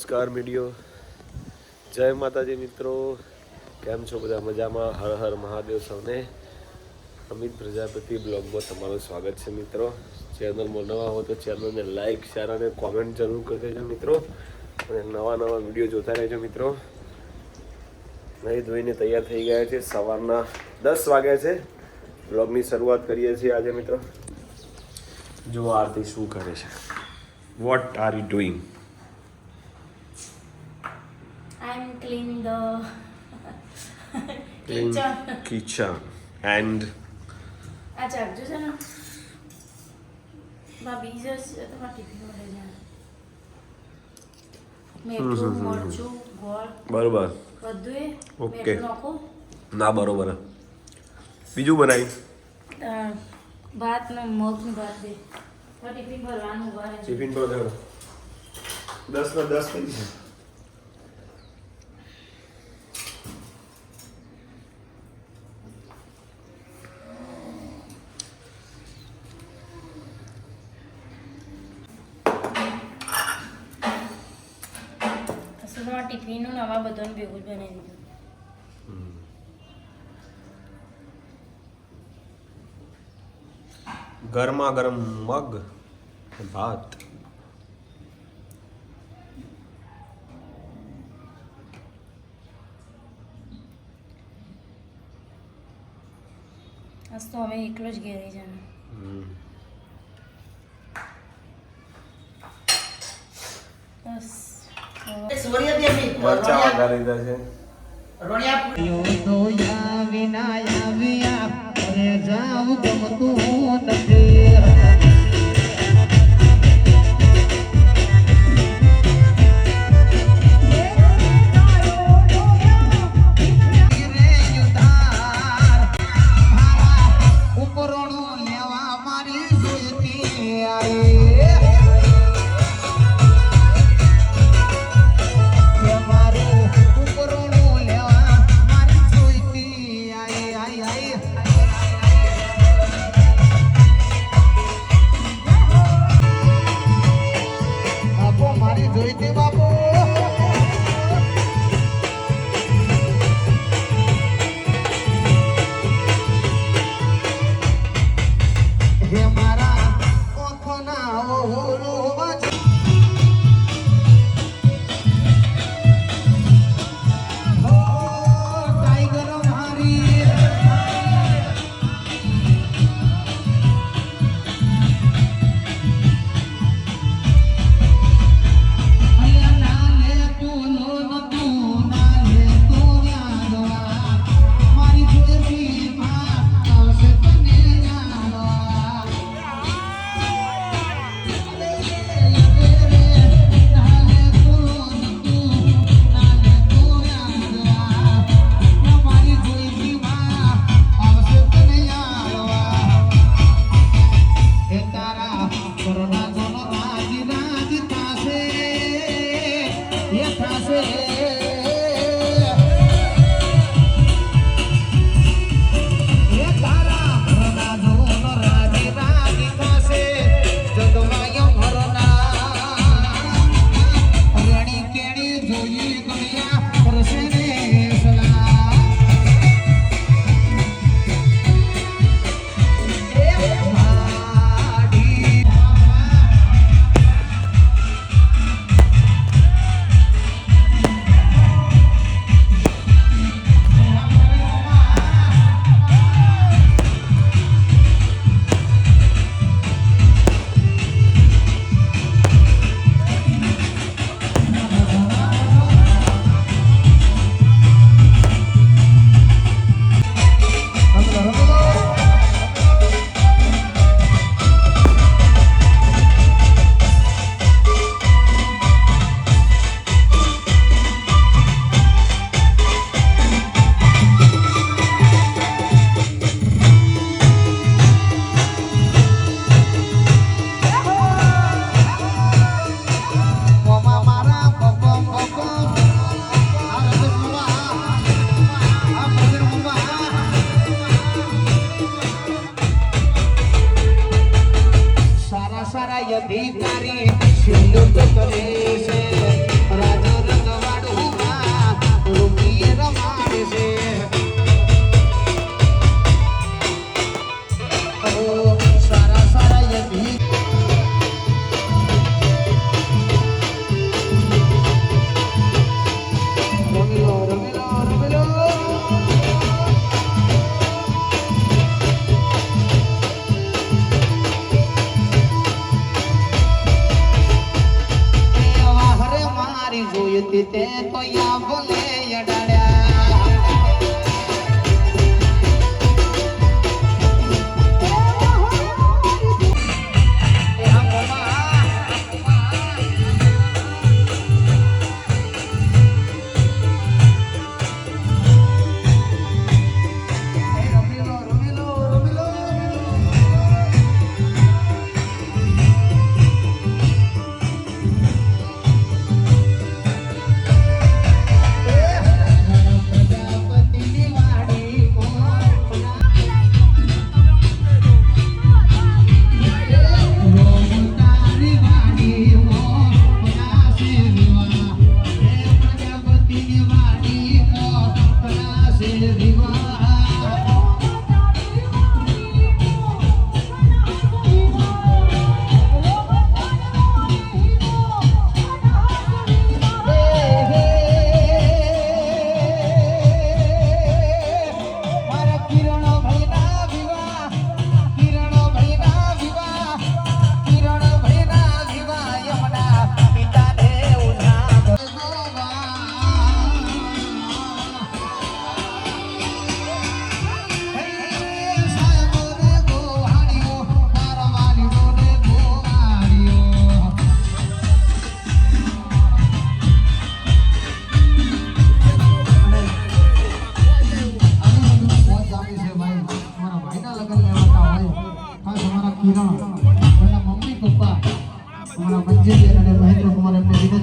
નમસ્કાર મીડિયો. જય માતાજી મિત્રો. કેમ છો બધા મજામાં? હર હર મહાદેવ સૌને. અમિત પ્રજાપતિ બ્લોગમાં તમારું સ્વાગત છે મિત્રો. ચેનલમાં નવા હો તો ચેનલને લાઈક, શેર અને કોમેન્ટ જરૂર કરી દેજો મિત્રો. અને નવા નવા વીડિયો જોતા રહેજો મિત્રો. નહીં ધોઈને તૈયાર થઈ ગયા છે. સવારના દસ વાગ્યા છે. બ્લોગની શરૂઆત કરીએ છીએ આજે મિત્રો. જો આરતી શું કરે છે. What are you doing I'm cleaning the clean kitchen. kitchen and આ ચાકુ છે ને બા બીજો છે તમારા ટિફિન મળે છે મીઠું મરચું ગોળ બરોબર બધું એ Okay. મીઠું નાખો ના બરોબર બીજું બનાવી અ, ભાત ને મગ ને ભાત દે તો ટિફિન ભરવાનું ભરે છે ટિફિન પર ધરો દસ ને દસ થઈ છે તમારા ટિફિનનું નવા બધાનું ભેગું જ બનાવી દીધું. ગરમા ગરમ મગ ભાત. આજ તો અમે એકલો જ ઘેરે છે ને હમ. બસ. મરચાં વધારે લીધા છે. વિના આવ્યા જાઉં ગમતું નથી তারি তারি সিন্ধু তো করে রাজা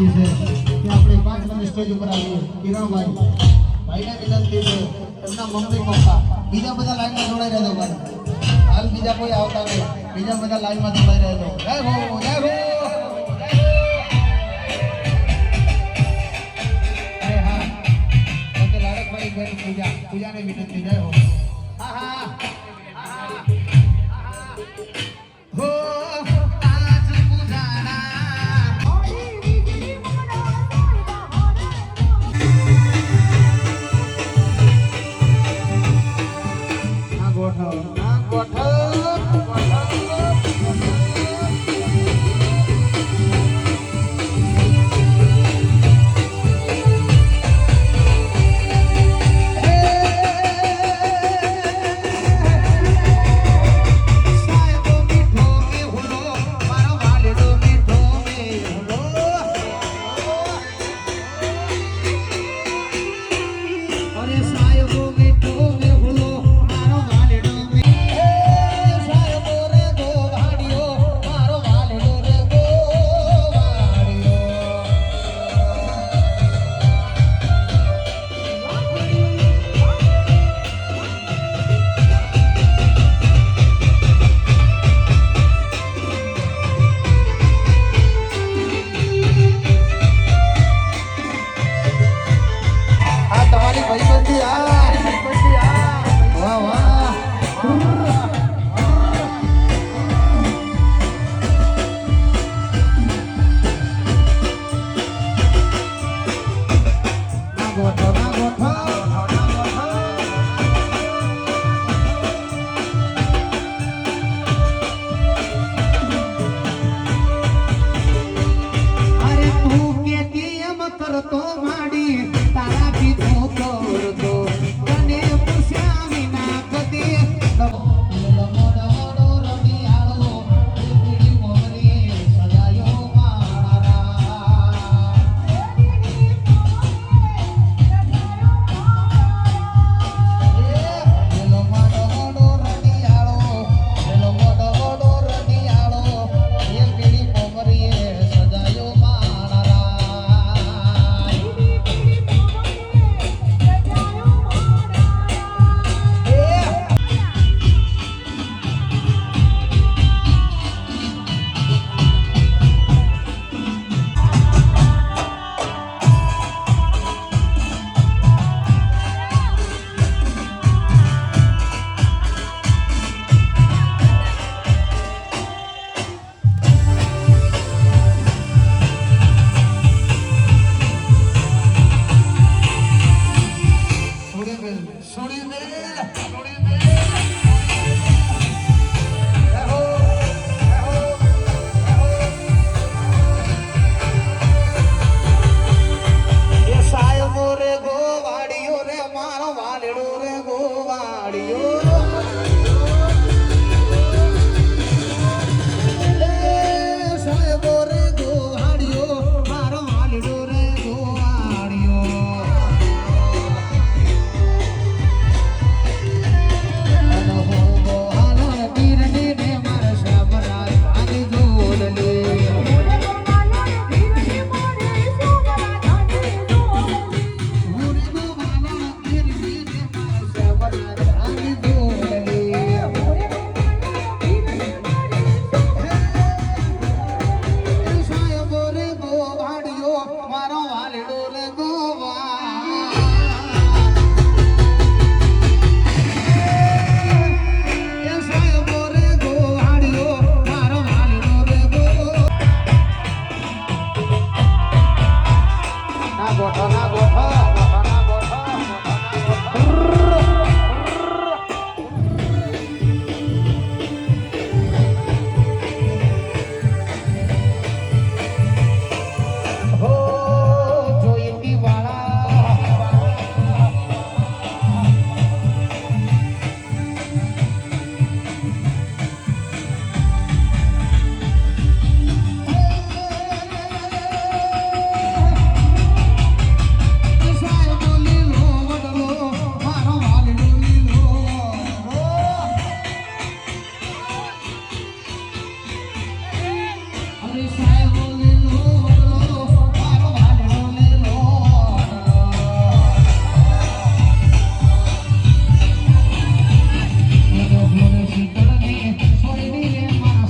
વિનંતી છે કે આપણે પાંચ નંબર સ્ટેજ ઉપર આવીએ. કિરણભાઈ, ભાઈને વિનંતી છે, એમના મમ્મી, પપ્પા, બીજા બધા લાઈનમાં જોડાઈ રહેજો ભાઈ. હાલ બીજા કોઈ આવતા નહીં. બીજા બધા લાઈનમાં જોડાઈ રહેજો. ทองนาง